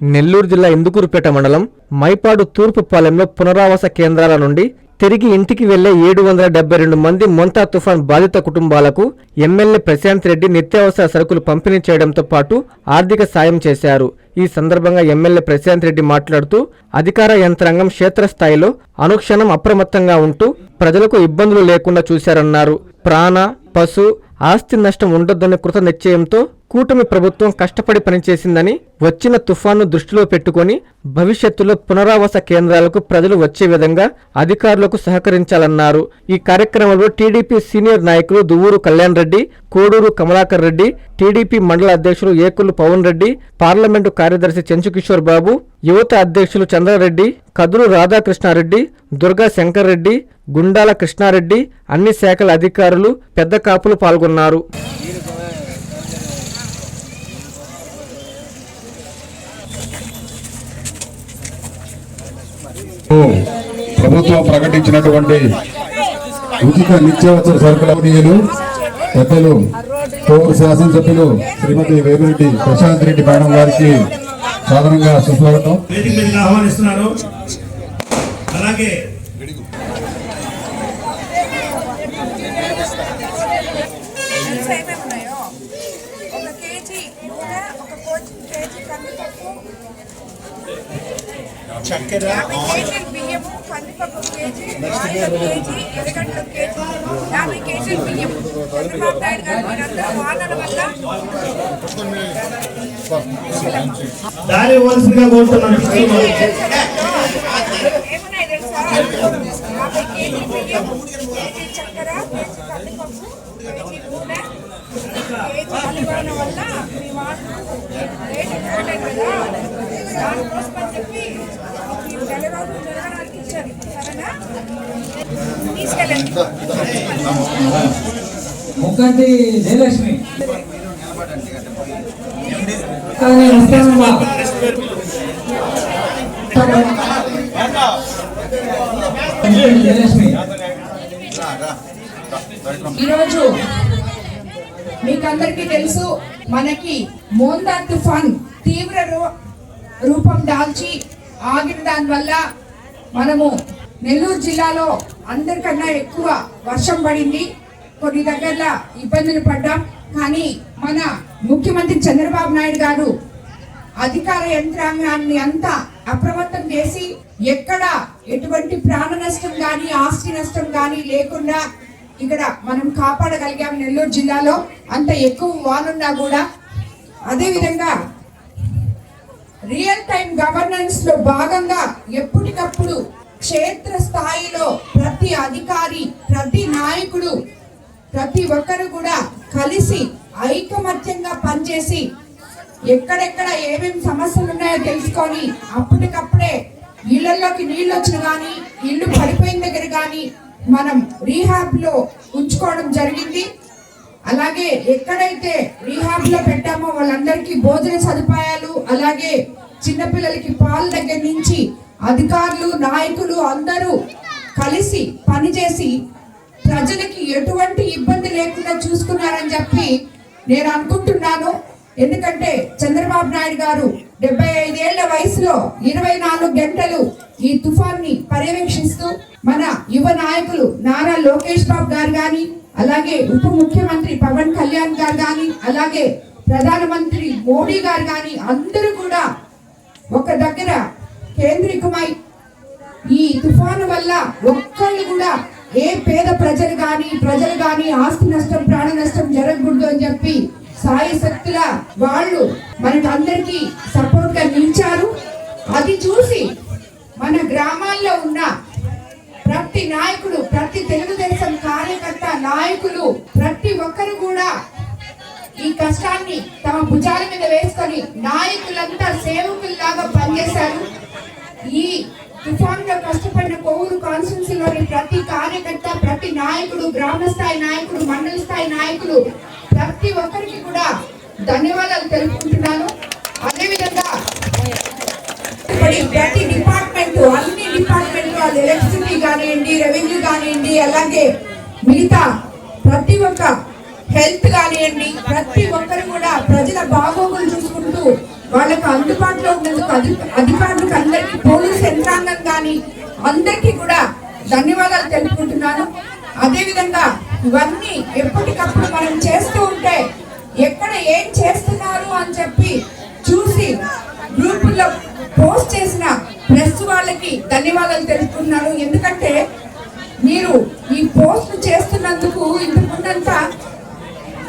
నెల్లూరు జిల్లా ఇందుకూరుపేట మండలం మైపాడు తూర్పు పాలెంలో పునరావాస కేంద్రాల నుండి తిరిగి ఇంటికి వెళ్ళే ఏడు వందల డెబ్బై రెండు మంది మొంతా తుఫాన్ బాధిత కుటుంబాలకు ఎమ్మెల్యే ప్రశాంత్ రెడ్డి నిత్యావసర సరుకులు పంపిణీ చేయడంతో పాటు ఆర్థిక సాయం చేశారు. ఈ సందర్భంగా ఎమ్మెల్యే ప్రశాంత్ రెడ్డి మాట్లాడుతూ అధికార యంత్రాంగం క్షేత్రస్థాయిలో అనుక్షణం అప్రమత్తంగా ఉంటూ ప్రజలకు ఇబ్బందులు లేకుండా చూశారన్నారు. ప్రాణ పశు ఆస్తి నష్టం ఉండొద్దనే కృత నిశ్చయంతో కూటమి ప్రభుత్వం కష్టపడి పనిచేసిందని వచ్చిన తుఫాను దృష్టిలో పెట్టుకొని భవిష్యత్తులో పునరావాస కేంద్రాలకు ప్రజలు వచ్చే విధంగా అధికారులకు సహకరించాలన్నారు. ఈ కార్యక్రమంలో టీడీపీ సీనియర్ నాయకులు దువ్వూరు కళ్యాణ్ రెడ్డి కోడూరు కమలాకర్ రెడ్డి టీడీపీ మండల అధ్యక్షులు ఏకులు పవన్ రెడ్డి పార్లమెంటు కార్యదర్శి చెంచుకిషోర్ బాబు యువత అధ్యక్షులు చంద్రారెడ్డి కదురు రాధాకృష్ణారెడ్డి దుర్గా శంకర్ రెడ్డి గుండాల కృష్ణారెడ్డి అన్ని శాఖల అధికారులు పెద్ద కాపులు పాల్గొన్నారు. ప్రభుత్వం ప్రకటించినటువంటి ఉచిత నిత్యావసర సరుకుల పంపిణీలు పెద్దలు కోర్ శాసనసభ్యులు శ్రీమతి వేమిరెడ్డి ప్రశాంత్ రెడ్డి మేడం గారికి సాధారణంగా సుస్వాగతం. ఆహ్వానిస్తున్నారు అలాగే తెలుసా ఏమేమి ఉన్నాయో? ఒక కేజీ నూనె ఒక కేజీ కందిపప్పు చక్కెర యాభై కేజీలు బియ్యము కందిపప్పు కేజీ ఆయిల్ కేజీ ఎరగడ్డ కేజీ యాభై కేజీలు బియ్యం చంద్రబాబు నాయుడు గారు మీరందరూ వానల వల్ల దారి ఇవ్వాల్సిందిగా కోరుతున్నాను ఏమున్నాయి తెలుసా యాభై కేజీ బియ్యం కేజీ చక్కెర కేజీ కందిపప్పు కేజీ నూనె కేజీ అలవాన వల్ల మీ వాళ్ళు రేట్ ఎక్కువ ఉన్నాయి కదా దానికోసం అని చెప్పి ముక్కంటి జయలక్ష్మి. జయలక్ష్మి. ఈరోజు మీకందరికీ తెలుసు మనకి మోందా తుఫాన్ తీవ్ర రూ- రూపం దాల్చి ఆగిన దాని వల్ల మనము నెల్లూరు జిల్లాలో అందరికన్నా ఎక్కువ వర్షం పడింది. కొన్ని దగ్గరలో ఇబ్బందులు పడ్డాం. కానీ మన ముఖ్యమంత్రి చంద్రబాబు నాయుడు గారు అధికార యంత్రాంగాన్ని అంతా అప్రమత్తం చేసి ఎక్కడ ఎటువంటి ప్రాణ నష్టం కానీ ఆస్తి నష్టం కానీ లేకుండా ఇక్కడ మనం కాపాడగలిగాం నెల్లూరు జిల్లాలో. అంత ఎక్కువ వానున్నా కూడా అదేవిధంగా రియల్ టైం గవర్నెన్స్లో భాగంగా ఎప్పటికప్పుడు క్షేత్ర స్థాయిలో ప్రతి అధికారి ప్రతి నాయకుడు ప్రతి ఒక్కరు కూడా కలిసి ఐకమత్యంగా పనిచేసి ఎక్కడెక్కడ ఏమేమి సమస్యలు ఉన్నాయో తెలుసుకొని అప్పటికప్పుడే ఇళ్ళలోకి నీళ్ళు వచ్చిన కానీ ఇల్లు పడిపోయిన దగ్గర కానీ మనం రీహాబ్లో ఉంచుకోవడం జరిగింది. అలాగే ఎక్కడైతే రీహాబ్లో పెట్టామో వాళ్ళందరికీ భోజన సదుపాయాలు అలాగే చిన్నపిల్లలకి పాలు దగ్గర నుంచి అధికారులు నాయకులు అందరూ కలిసి పనిచేసి ప్రజలకి ఎటువంటి ఇబ్బంది లేకుండా చూసుకున్నారని చెప్పి నేను అనుకుంటున్నాను. ఎందుకంటే చంద్రబాబు నాయుడు గారు డెబ్బై ఐదేళ్ళ వయసులో ఇరవై నాలుగు గంటలు ఈ తుఫాన్ని పర్యవేక్షిస్తూ మన యువ నాయకులు నారా లోకేష్ బాబు గారు కానీ అలాగే ఉప ముఖ్యమంత్రి పవన్ కళ్యాణ్ గారు కానీ అలాగే ప్రధానమంత్రి మోడీ గారు కానీ అందరూ కూడా ఒక దగ్గర కేంద్రీకమై ఈ తుఫాను వల్ల ఒక్కళ్ళు కూడా ఏ పేద ప్రజలు కానీ ప్రజలు కానీ ఆస్తి నష్టం ప్రాణ నష్టం జరగకూడదు అని చెప్పి సాయి శక్తుల వాళ్ళు మనకు అందరికీ సపోర్ట్గా నిలిచారు. అది చూసి మన గ్రామాల్లో ఉన్న ప్రతి నాయకుడు ప్రతి తెలుగుదేశం కార్యకర్త నాయకులు ప్రతి ఒక్కరు కూడా ఈ కష్టాన్ని తమ భుజాల మీద వేసుకొని నాయకులంతా సేవకుల్లాగా పనిచేశారు. ఈ తుఫాన్లో కష్టపడిన కొవ్వూరు కాన్స్టిట్యూన్సీలోని ప్రతి కార్యకర్త ప్రతి నాయకుడు గ్రామ స్థాయి నాయకుడు మండల స్థాయి నాయకులు ప్రతి ఒక్కరికి కూడా ధన్యవాదాలు తెలుపుకుంటున్నాను. అదేవిధంగా ప్రతి డిపార్ట్మెంట్ అన్ని డిపార్ట్మెంట్ వాళ్ళు ఎలక్ట్రిసిటీ కానివ్వండి రెవెన్యూ కానివ్వండి అలాగే మిగతా ప్రతి ఒక్క హెల్త్ కానివ్వండి ప్రతి ఒక్కరు కూడా ప్రజల బాగోగులు చూసుకుంటూ వాళ్ళకు అందుబాటులో ఉన్నందుకు అధికారులకు అందరికీ పోలీస్ యంత్రాంగం కానీ అందరికీ కూడా ధన్యవాదాలు తెలుపుకుంటున్నాను. అదేవిధంగా ఇవన్నీ ఎప్పటికప్పుడు మనం చేస్తూ ఉంటే ఎక్కడ ఏం చేస్తున్నారు అని చెప్పి చూసి గ్రూపుల్లో పోస్ట్ చేసిన ప్రెస్ వాళ్ళకి ధన్యవాదాలు తెలుపుతున్నాను ఎందుకంటే మీరు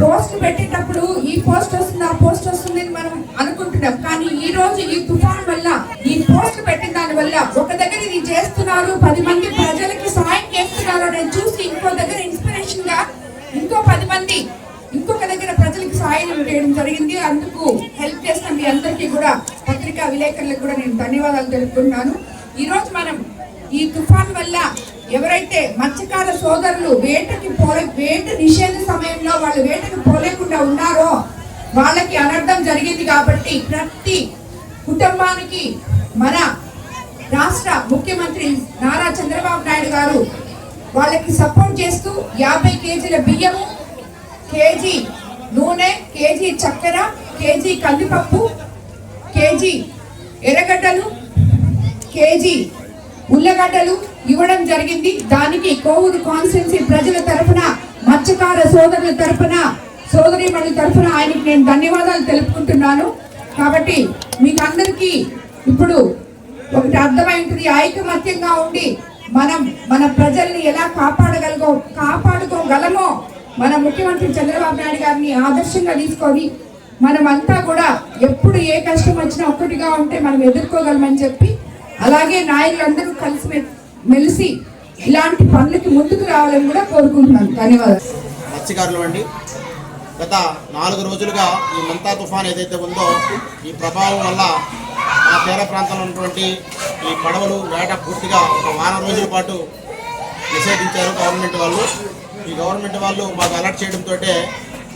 పోస్ట్ పెట్టేటప్పుడు ఈ పోస్ట్ వస్తుంది ఆ పోస్ట్ వస్తుంది అని మనం అనుకుంటున్నాం. కానీ ఈ రోజు ఈ తుఫాన్ వల్ల ఈ పోస్ట్ పెట్టిన దాని వల్ల ఒక దగ్గర ఇది చేస్తున్నారు పది మంది ప్రజలకి సాయం చేస్తున్నారు అని చూసి ఇంకో దగ్గర ఇన్స్పిరేషన్గా ఇంకో పది మంది ఇంకొక దగ్గర ప్రజలకు సాయం చేయడం జరిగింది. అందుకు హెల్ప్ చేసిన మీ అందరికీ కూడా పత్రికా విలేకరులకు కూడా నేను ధన్యవాదాలు తెలుపుకుంటున్నాను ఈ రోజు మనం ఈ తుఫాన్ వల్ల ఎవరైతే మత్స్యకార సోదరులు వేటకి పోలే వేట నిషేధ సమయంలో వాళ్ళు వేటకి పోలేకుండా ఉన్నారో వాళ్ళకి అనర్థం జరిగింది కాబట్టి ప్రతి కుటుంబానికి మన రాష్ట్ర ముఖ్యమంత్రి నారా చంద్రబాబు నాయుడు గారు వాళ్ళకి సపోర్ట్ చేస్తూ యాభై కేజీల బియ్యము కేజీ నూనె కేజీ చక్కెర కేజీ కందిపప్పు కేజీ ఎర్రగడ్డలు కేజీ ఉల్లగడ్డలు ఇవ్వడం జరిగింది. దానికి కోవూరు కాన్స్టిట్యున్సీ ప్రజల తరపున మత్స్యకార సోదరుల తరఫున సోదరి మణుల తరపున ఆయనకి నేను ధన్యవాదాలు తెలుపుకుంటున్నాను. కాబట్టి మీకు అందరికీ ఇప్పుడు ఒకటి అర్థమైంటుంది ఐకమత్యంగా ఉండి మనం మన ప్రజల్ని ఎలా కాపాడగలగో కాపాడుకోగలమో మన ముఖ్యమంత్రి చంద్రబాబు నాయుడు గారిని ఆదర్శంగా తీసుకొని మనమంతా కూడా ఎప్పుడు ఏ కష్టం వచ్చినా ఒక్కటిగా ఉంటే మనం ఎదుర్కోగలమని చెప్పి అలాగే నాయకులందరూ కలిసి మెలిసి ఇలాంటి పనులకి ముందుకు రావాలని కూడా కోరుకుంటున్నాను. ధన్యవాదాలు. మత్స్యకారులు అండి గత నాలుగు రోజులుగా ఈ మంతా తుఫాన్ ఏదైతే ఉందో ఈ ప్రభావం వల్ల మా తీర ప్రాంతంలో ఉన్నటువంటి ఈ పడవలు వేట పూర్తిగా ఒక వారం రోజుల పాటు నిషేధించారు గవర్నమెంట్ వాళ్ళు. ఈ గవర్నమెంట్ వాళ్ళు మాకు అలర్ట్ చేయడంతో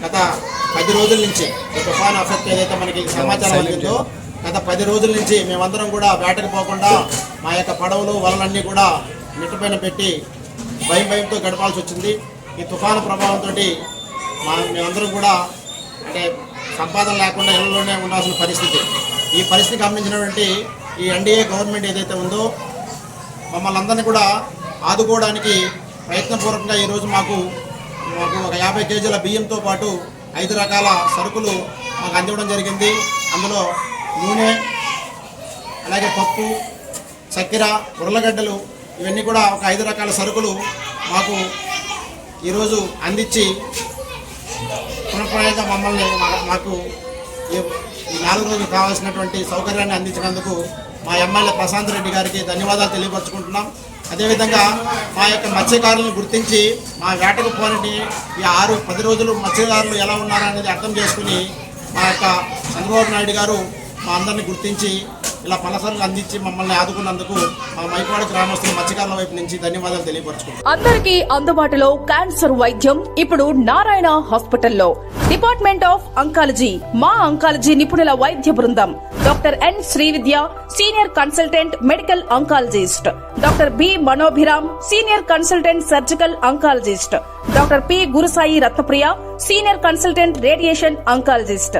గత పది రోజుల నుంచి ఈ తుఫాన్ ఎఫెక్ట్ ఏదైతే మనకి సమాచారం అందిందో గత పది రోజుల నుంచి మేమందరం కూడా వేటకు పోకుండా మా యొక్క పడవలు వలలన్నీ కూడా మిట్టపైన పెట్టి భయం భయంతో గడపాల్సి వచ్చింది. ఈ తుఫాను ప్రభావంతో మా మేమందరం కూడా అంటే సంపాదన లేకుండా ఇళ్ళలోనే ఉండాల్సిన పరిస్థితి. ఈ పరిస్థితి గమనించినటువంటి ఈ ఎన్డీఏ గవర్నమెంట్ ఏదైతే ఉందో మమ్మల్ని అందరినీ కూడా ఆదుకోవడానికి ప్రయత్నపూర్వకంగా ఈరోజు మాకు మాకు ఒక యాభై కేజీల బియ్యంతో పాటు ఐదు రకాల సరుకులు మాకు అందివ్వడం జరిగింది. అందులో నూనె అలాగే పప్పు చక్కెర ఉర్లగడ్డలు ఇవన్నీ కూడా ఒక ఐదు రకాల సరుకులు మాకు ఈరోజు అందించి పునఃప్రాయంగా మమ్మల్ని మాకు ఈ నాలుగు రోజులు కావాల్సినటువంటి సౌకర్యాన్ని అందించినందుకు మా ఎమ్మెల్యే ప్రశాంత్ రెడ్డి గారికి ధన్యవాదాలు తెలియపరచుకుంటున్నాం. అదేవిధంగా మా యొక్క మత్స్యకారులను గుర్తించి మా వేటకు పోని ఈ ఆరు పది రోజులు మత్స్యకారులు ఎలా ఉన్నారనేది అర్థం చేసుకుని మా యొక్క చంద్రబాబు నాయుడు గారు మా అందరిని గుర్తించి ఇలా పలసరులు అందించి మమ్మల్ని ఆదుకున్నందుకు మా మైపాడు గ్రామస్తుల మత్స్యకారుల వైపు నుంచి ధన్యవాదాలు తెలియపరచుకుంటున్నాం. అందరికీ అందుబాటులో క్యాన్సర్ వైద్యం ఇప్పుడు నారాయణ హాస్పిటల్లో. డిపార్ట్మెంట్ ఆఫ్ అంకాలజీ మా అంకాలజీ నిపుణుల వైద్య బృందం. Doctor N Srividya senior consultant medical oncologist. Doctor B Manobhiram senior consultant surgical oncologist. Doctor P Gurusai Ratnapriya senior consultant radiation oncologist.